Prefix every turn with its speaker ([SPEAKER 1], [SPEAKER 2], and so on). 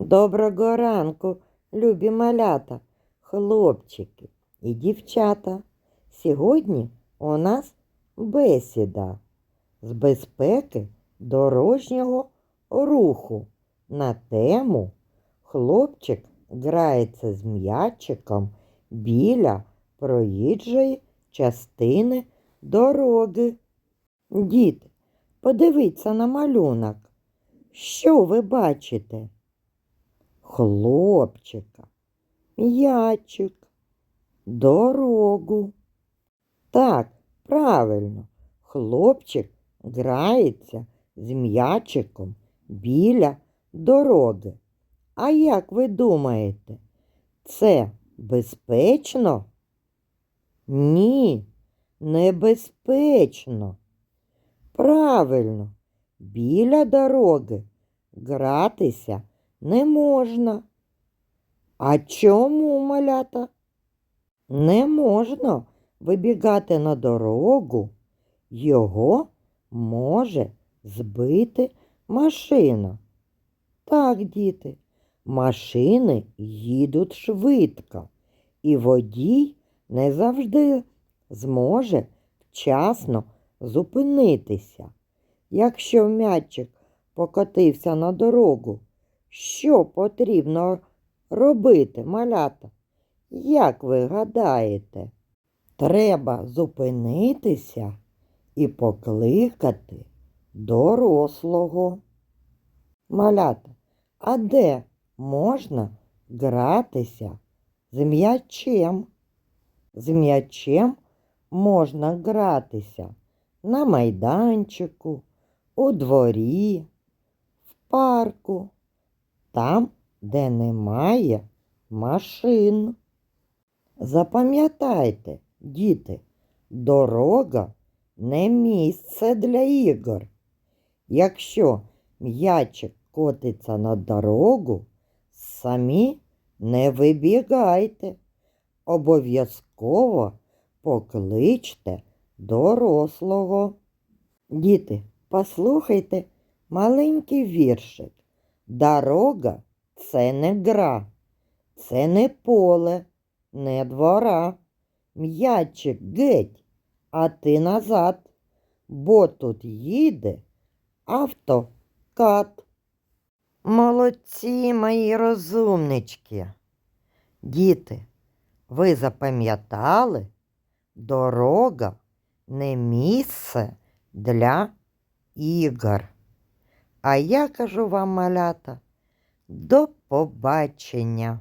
[SPEAKER 1] Доброго ранку, любі малята, хлопчики і дівчата. Сьогодні у нас бесіда з безпеки дорожнього руху на тему Хлопчик грається з м'ячиком біля проїжджої частини дороги. Діти, подивіться на малюнок. Що ви бачите? Хлопчика, м'ячик, дорогу. Так, правильно, хлопчик грається з м'ячиком біля дороги. А як ви думаєте, це безпечно? Ні, небезпечно. Правильно, біля дороги гратися не можна. А чому, малята? Не можна вибігати на дорогу, його може збити машина. Так, діти, машини їдуть швидко, і водій не завжди зможе вчасно зупинитися. Якщо м'ячик покотився на дорогу, що потрібно робити, малята? Як ви гадаєте? Треба зупинитися і покликати дорослого. Малята, а де можна гратися з м'ячем? З м'ячем можна гратися на майданчику, у дворі, в парку, там, де немає машин. Запам'ятайте, діти, дорога не місце для ігор. Якщо м'ячик котиться на дорогу, самі не вибігайте. Обов'язково покличте дорослого. Діти, послухайте маленький віршик. Дорога це не гра, це не поле, не двора. М'ячик геть, а ти назад, бо тут їде автокат. Молодці, мої розумнички. Діти, ви запам'ятали? Дорога не місце для ігор. А я кажу вам, малята, до побачення.